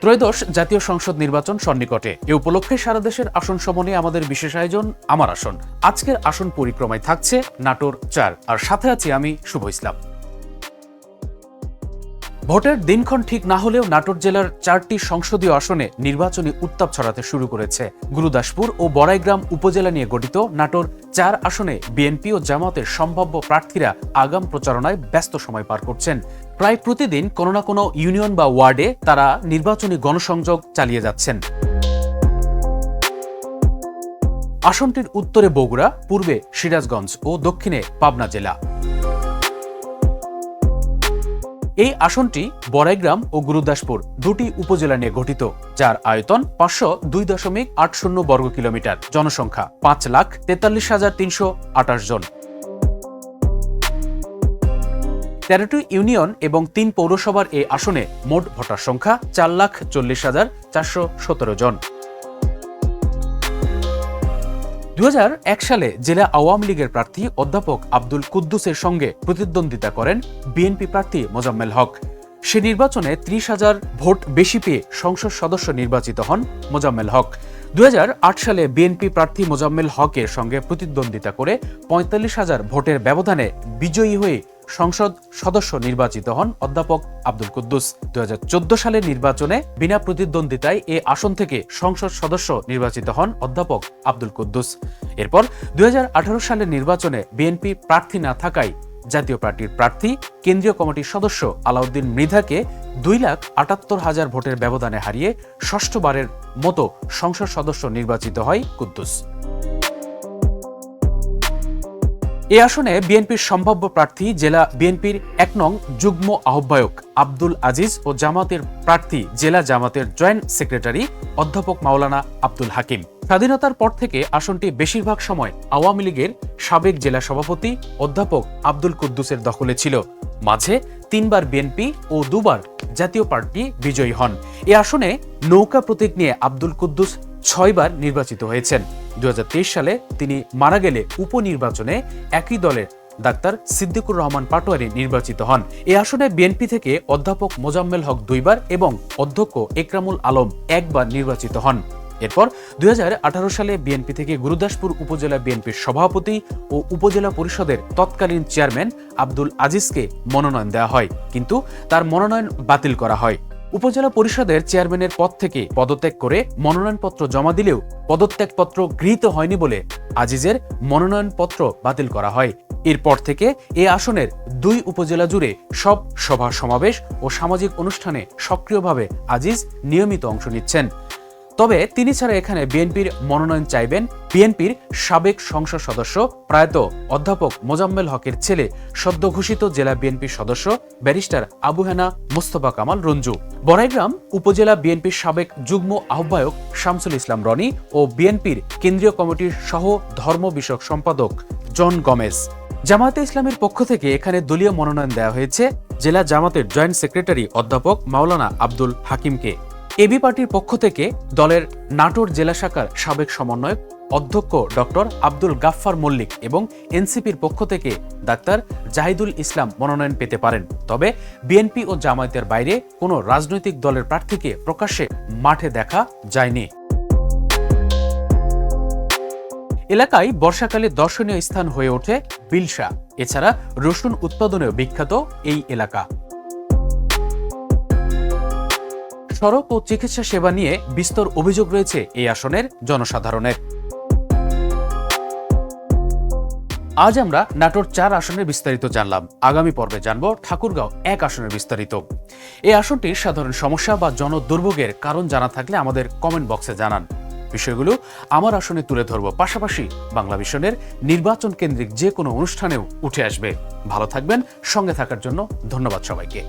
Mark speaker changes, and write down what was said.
Speaker 1: ত্রয়োদশ জাতীয় সংসদ নির্বাচন সন্নিকটে। এ উপলক্ষে সারা দেশের আসন সমনে আমাদের বিশেষ আয়োজন, আমার আসন। আজকের আসন পরিক্রমায় থাকছে নাটোর চার। আর সাথে আছি আমি শুভ ইসলাম। ভোটের দিনক্ষণ ঠিক না হলেও নাটোর জেলার চারটি সংসদীয় আসনে নির্বাচনী উত্তাপ ছড়াতে শুরু করেছে। গুরুদাসপুর ও বড়াইগ্রাম উপজেলা নিয়ে গঠিত নাটোর চার আসনে বিএনপি ও জামাতের সম্ভাব্য প্রার্থীরা আগাম প্রচারণায় ব্যস্ত সময় পার করছেন। প্রায় প্রতিদিন কোনো না কোনো ইউনিয়ন বা ওয়ার্ডে তারা নির্বাচনী গণসংযোগ চালিয়ে যাচ্ছেন। আসনটির উত্তরে বগুড়া, পূর্বে সিরাজগঞ্জ ও দক্ষিণে পাবনা জেলা। এই আসনটি বড়াইগ্রাম ও গুরুদাসপুর দুটি উপজেলা নিয়ে গঠিত, যার আয়তন পাঁচশো দুই দশমিক আট শূন্য বর্গ কিলোমিটার। জনসংখ্যা পাঁচ লাখ তেতাল্লিশ হাজার তিনশো আঠাশ জন। তেরোটি ইউনিয়ন এবং তিন পৌরসভার এই আসনে মোট ভোটার সংখ্যা চার লাখ চল্লিশ হাজার চারশো সতেরো জন। দু সালে জেলা আওয়ামী লীগের প্রার্থী অধ্যাপক আব্দুল কুদ্দুসের সঙ্গে প্রতিদ্বন্দ্বিতা করেন বিএনপি প্রার্থী মোজাম্মেল হক। সে নির্বাচনে ত্রিশ হাজার ভোট বেশি পেয়ে সংসদ সদস্য নির্বাচিত হন মোজাম্মেল হক। দু হাজার আট সালে বিএনপি প্রার্থী মোজাম্মেল হকের সঙ্গে প্রতিদ্বন্দ্বিতা করে পঁয়তাল্লিশ হাজার ভোটের ব্যবধানে বিজয়ী হয়ে সংসদ সদস্য নির্বাচিত হন অধ্যাপক আব্দুল কুদ্দুস। দুই হাজার চোদ্দ সালের নির্বাচনে বিনা প্রতিদ্বন্দ্বিতায় এ আসন থেকে সংসদ সদস্য নির্বাচিত হন অধ্যাপক আব্দুল কুদ্দুস। এরপর দুই হাজার আঠারো সালের নির্বাচনে বিএনপি প্রার্থী না থাকায় জাতীয় পার্টির প্রার্থী, কেন্দ্রীয় কমিটির সদস্য আলাউদ্দিন মৃধাকে দুই লাখ আটাত্তর হাজার ভোটের ব্যবধানে হারিয়ে ষষ্ঠবারের মতো সংসদ সদস্য নির্বাচিত হয় কুদ্দুস। এ আসনে বিএনপির সম্ভাব্য প্রার্থী জেলা বিএনপির এক নং যুগ্ম আহ্বায়ক আব্দুল আজিজ ও জামাতের প্রার্থী জেলা জামাতের জয়েন্ট সেক্রেটারি অধ্যাপক মাওলানা আব্দুল হাকিম। স্বাধীনতার পর থেকে আসনটি বেশিরভাগ সময় আওয়ামী লীগের সাবেক জেলা সভাপতি অধ্যাপক আব্দুল কুদ্দুসের দখলে ছিল। মাঝে তিনবার বিএনপি ও দুবার জাতীয় পার্টি বিজয়ী হন। এ আসনে নৌকা প্রতীক নিয়ে আব্দুল কুদ্দুস ছয়বার নির্বাচিত হয়েছেন। দুই হাজার তেইশ সালে তিনি মারা গেলে উপনির্বাচনে একই দলের ডাক্তার সিদ্দিকুর রহমান পাটোয়ারি নির্বাচিত হন। এ আসনে বিএনপি থেকে অধ্যাপক মোজাম্মেল হক দুইবার এবং অধ্যক্ষ একরামুল আলম একবার নির্বাচিত হন। এরপর দুই হাজার আঠারো সালে বিএনপি থেকে গুরুদাসপুর উপজেলা বিএনপির সভাপতি ও উপজেলা পরিষদের তৎকালীন চেয়ারম্যান আব্দুল আজিজকে মনোনয়ন দেওয়া হয়। কিন্তু তার মনোনয়ন বাতিল করা হয়। উপজেলা পরিষদের চেয়ারম্যানের পদ থেকে পদত্যাগ করে মনোনয়নপত্র জমা দিলেও পদত্যাগপত্র গৃহীত হয়নি বলে আজিজের মনোনয়নপত্র বাতিল করা হয়। এরপর থেকে এ আসনের দুই উপজেলা জুড়ে সব সভা সমাবেশ ও সামাজিক অনুষ্ঠানে সক্রিয়ভাবে আজিজ নিয়মিত অংশ নিচ্ছেন। তবে তিনি ছাড়া এখানে বিএনপির মনোনয়ন চাইবেন বিএনপির সাবেক সংসদ সদস্য, প্রয়াত অধ্যাপক মোজাম্মেল হকের ছেলে, সদ্য ঘোষিত জেলা বিএনপির সদস্য, ব্যারিস্টার আবু হেনা মোস্তফা কামাল রঞ্জু। বড়াইগ্রাম উপজেলা বিএনপির সাবেক যুগ্ম আহ্বায়ক শামসুল ইসলাম রনি ও বিএনপির কেন্দ্রীয় কমিটির সহ ধর্ম বিষয়ক সম্পাদক জন গমেজ। জামায়াতে ইসলামের পক্ষ থেকে এখানে দলীয় মনোনয়ন দেওয়া হয়েছে জেলা জামাতের জয়েন্ট সেক্রেটারি অধ্যাপক মাওলানা আব্দুল হাকিমকে। এবি পার্টির পক্ষ থেকে দলের নাটোর জেলা শাখার সাবেক সমন্বয়ক অধ্যক্ষ ডক্টর আব্দুল গাফফার মল্লিক এবং এনসিপির পক্ষ থেকে ডাক্তার জাহিদুল ইসলাম মনোনয়ন পেতে পারেন। তবে বিএনপি ও জামায়াতের বাইরে কোনো রাজনৈতিক দলের প্রার্থীকে প্রকাশ্যে মাঠে দেখা যায়নি। এলাকায় বর্ষাকালে দর্শনীয় স্থান হয়ে ওঠে বিলসা এছাড়া রসুন উৎপাদনেও বিখ্যাত এই এলাকা। সড়ক ও চিকিৎসা সেবা নিয়ে বিস্তর অভিযোগ রয়েছে এই আসনের জনসাধারণের। আজ আমরা নাটোর চার আসনের বিস্তারিত জানলাম। আগামী পর্বে জানব ঠাকুরগাঁও এক আসনের বিস্তারিত। এই আসনটির সাধারণ সমস্যা বা জনদুর্ভোগের কারণ জানা থাকলে আমাদের কমেন্ট বক্সে জানান। বিষয়গুলো আমার আসনে তুলে ধরব। পাশাপাশি বাংলা মিশনের নির্বাচন কেন্দ্রিক যে কোনো অনুষ্ঠানেও উঠে আসবে। ভালো থাকবেন, সঙ্গে থাকার জন্য ধন্যবাদ সবাইকে।